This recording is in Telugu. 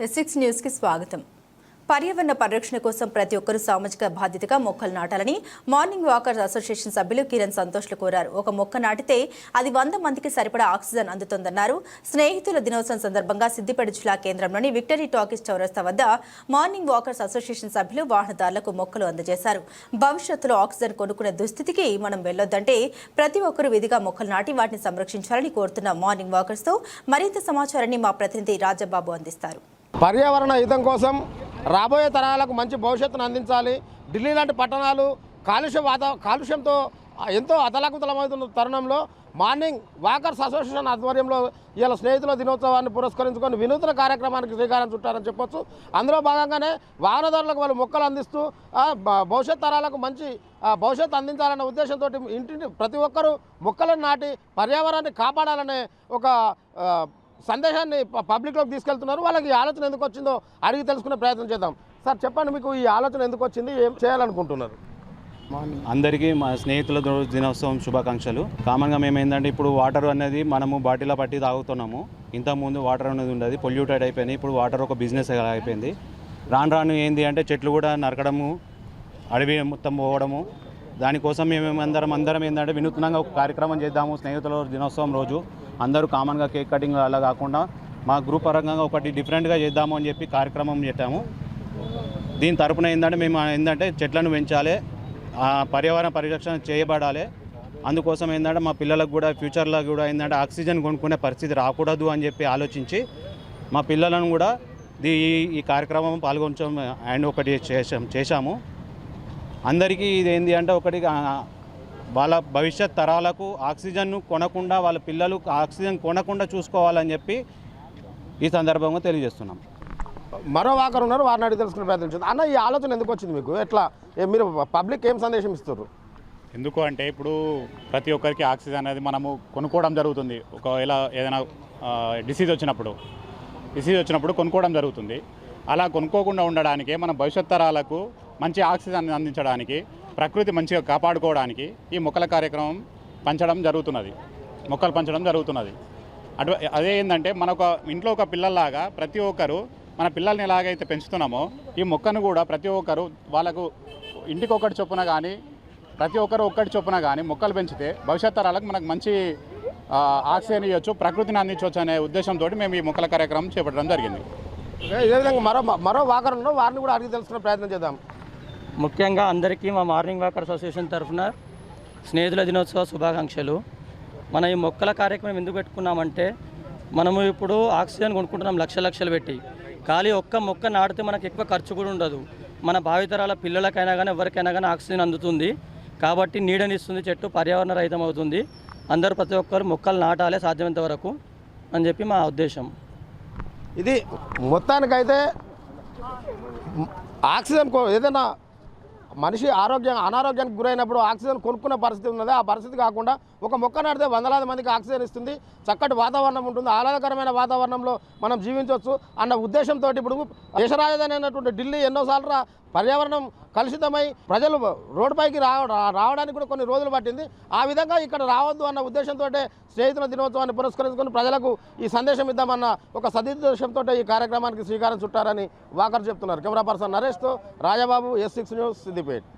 సిక్స్ న్యూస్కి స్వాగతం. పర్యావరణ పరిరక్షణ కోసం ప్రతి ఒక్కరూ సామాజిక బాధ్యతగా మొక్కలు నాటాలని మార్నింగ్ వాకర్స్ అసోసియేషన్ సభ్యులు కిరణ్ సంతోష్లు కోరారు. ఒక మొక్క నాటితే అది వంద మందికి సరిపడా ఆక్సిజన్ అందుతుందన్నారు. స్నేహితుల దినోత్సవం సందర్భంగా సిద్దిపేట జిల్లా కేంద్రంలోని విక్టరీ టాకీస్ చౌరస్తా వద్ద మార్నింగ్ వాకర్స్ అసోసియేషన్ సభ్యులు వాహనదారులకు మొక్కలు అందజేశారు. భవిష్యత్తులో ఆక్సిజన్ కొనుక్కునే దుస్థితికి మనం వెళ్ళొద్దంటే ప్రతి ఒక్కరూ విధిగా మొక్కలు నాటి వాటిని సంరక్షించాలని కోరుతున్న మార్నింగ్ వాకర్స్తో మరింత సమాచారాన్ని మా ప్రతినిధి రాజబాబు అందిస్తారు. పర్యావరణ హితం కోసం రాబోయే తరాలకు మంచి భవిష్యత్తును అందించాలి. ఢిల్లీ లాంటి పట్టణాలు కాలుష్య వాత కాలుష్యంతో ఎంతో అతలాకుతలమవుతున్న తరుణంలో మార్నింగ్ వాకర్స్ అసోసియేషన్ ఆధ్వర్యంలో ఇవాళ స్నేహితుల దినోత్సవాన్ని పురస్కరించుకొని వినూత్న కార్యక్రమానికి శ్రీకారం చుట్టారని చెప్పొచ్చు. అందులో భాగంగానే వాహనదారులకు వాళ్ళు మొక్కలు అందిస్తూ భవిష్యత్ తరాలకు మంచి భవిష్యత్తు అందించాలన్న ఉద్దేశంతో ఇంటింటి ప్రతి ఒక్కరూ మొక్కలను నాటి పర్యావరణాన్ని కాపాడాలనే ఒక సందేశాన్ని పబ్లిక్లోకి తీసుకెళ్తున్నారు. వాళ్ళకి ఈ ఆలోచన ఎందుకు వచ్చిందో అడిగి తెలుసుకునే ప్రయత్నం చేద్దాం. సార్ చెప్పండి మీకు ఈ ఆలోచన ఎందుకు వచ్చింది? ఏం చేయాలనుకుంటున్నారు? అందరికీ మా స్నేహితుల దినోత్సవం శుభాకాంక్షలు. కామన్గా మేము ఏంటంటే ఇప్పుడు వాటర్ అనేది మనము బాటిల్లో పట్టి తాగుతున్నాము. ఇంతకుముందు వాటర్ అనేది ఉండదు పొల్యూటెడ్ అయిపోయింది. ఇప్పుడు వాటర్ ఒక బిజినెస్ అయిపోయింది. రాను రాను ఏంది అంటే చెట్లు కూడా నరకడము అడవి మొత్తం పోవడము. దానికోసం మేము అందరం అందరం ఏంటంటే వినూత్నంగా ఒక కార్యక్రమం చేద్దాము స్నేహితుల దినోత్సవం రోజు. అందరూ కామన్గా కేక్ కటింగ్ అలా కాకుండా మా గ్రూప్ పరంగా ఒకటి డిఫరెంట్గా చేద్దాము అని చెప్పి కార్యక్రమం పెట్టాము దీని తరపున ఏంటంటే మేము ఏంటంటే చెట్లను పెంచాలి పర్యావరణ పరిరక్షణ చేయబడాలి. అందుకోసం ఏంటంటే మా పిల్లలకు కూడా ఫ్యూచర్లో కూడా ఏంటంటే ఆక్సిజన్ కొనుక్కునే పరిస్థితి రాకూడదు అని చెప్పి ఆలోచించి మా పిల్లలను కూడా దీ ఈ- ఈ కార్యక్రమం పాల్గొనడం అండ్ ఒకటి చేసాం చేశాము. అందరికీ ఇది ఏంటి అంటే ఒకటి వాళ్ళ భవిష్యత్ తరాలకు ఆక్సిజన్ను కొనకుండా వాళ్ళ పిల్లలు ఆక్సిజన్ కొనకుండా చూసుకోవాలని చెప్పి ఈ సందర్భంగా తెలియజేస్తున్నాం. మరో వాకర్ ఉన్నారు వారిని అడిగి తెలుసుకునే ప్రయత్నం చేద్దాం. అన్న ఈ ఆలోచన ఎందుకు వచ్చింది మీకు? ఎట్లా? మీరు పబ్లిక్ ఏం సందేశం ఇస్తారు ఎందుకు అంటే ఇప్పుడు ప్రతి ఒక్కరికి ఆక్సిజన్ అనేది మనము కొనుక్కోవడం జరుగుతుంది. ఒకవేళ ఏదైనా డిసీజ్ వచ్చినప్పుడు డిసీజ్ వచ్చినప్పుడు కొనుక్కోవడం జరుగుతుంది. అలా కొనుక్కోకుండా ఉండడానికే మన భవిష్యత్ తరాలకు మంచి ఆక్సిజన్ అందించడానికి ప్రకృతి మంచిగా కాపాడుకోవడానికి ఈ మొక్కల కార్యక్రమం పంచడం జరుగుతున్నది. మొక్కలు పంచడం జరుగుతున్నది. అటు అదే ఏంటంటే మన ఒక ఇంట్లో ఒక పిల్లల్లాగా ప్రతి ఒక్కరు మన పిల్లల్ని ఎలాగైతే పెంచుతున్నామో ఈ మొక్కను కూడా ప్రతి ఒక్కరు వాళ్ళకు ఇంటికి ఒకటి చొప్పున కానీ ప్రతి ఒక్కరు ఒక్కటి చొప్పున కానీ మొక్కలు పెంచితే భవిష్యత్ తరాలకు మనకు మంచి ఆక్సిజన్ ఇవ్వచ్చు ప్రకృతిని అందించవచ్చు అనే ఉద్దేశంతో మేము ఈ మొక్కల కార్యక్రమం చేపట్టడం జరిగింది. ఇదే విధంగా మరో మరో వాకరంలో వారిని కూడా అడిగి తెలుసుకునే ప్రయత్నం చేద్దాం. ముఖ్యంగా అందరికీ మా మార్నింగ్ వాకర్ అసోసియేషన్ తరఫున స్నేహితుల దినోత్సవ శుభాకాంక్షలు. మన ఈ మొక్కల కార్యక్రమం ఎందుకు పెట్టుకున్నామంటే మనము ఇప్పుడు ఆక్సిజన్ కొనుక్కుంటున్నాం లక్ష లక్షలు పెట్టి. ఖాళీ ఒక్క మొక్క నాటితే మనకు ఎక్కువ ఖర్చు కూడా ఉండదు. మన భావితరాల పిల్లలకైనా కానీ ఎవరికైనా కానీ ఆక్సిజన్ అందుతుంది. కాబట్టి నీడనిస్తుంది చెట్టు పర్యావరణ రహితం అవుతుంది అందరూ ప్రతి ఒక్కరు మొక్కలు నాటాలి సాధ్యమైనంత వరకు అని చెప్పి మా ఉద్దేశం. ఇది మొత్తానికైతే ఆక్సిజన్ ఏదైనా మనిషి ఆరోగ్యం అనారోగ్యానికి గురైనప్పుడు ఆక్సిజన్ కొనుక్కునే పరిస్థితి ఉన్నది. ఆ పరిస్థితి కాకుండా ఒక మొక్క నాటితే వందలాది మందికి ఆక్సిజన్ ఇస్తుంది. చక్కటి వాతావరణం ఉంటుంది. ఆహ్లాదకరమైన వాతావరణంలో మనం జీవించవచ్చు అన్న ఉద్దేశంతో ఇప్పుడు దేశ రాజధాని అయినటువంటి ఢిల్లీ ఎన్నోసార్లు పర్యావరణం కలుషితమై ప్రజలు రోడ్డుపైకి రావ రావడానికి కూడా కొన్ని రోజులు పట్టింది. ఆ విధంగా ఇక్కడ రావద్దు అన్న ఉద్దేశంతో స్నేహితుల దినోత్సవాన్ని పురస్కరించుకొని ప్రజలకు ఈ సందేశం ఇద్దామన్న ఒక సదుద్దేశంతో ఈ కార్యక్రమానికి శ్రీకారం చుట్టారని వాకర్ చెప్తున్నారు. Camera person నరేష్తో Rajababu S six news Siddipet.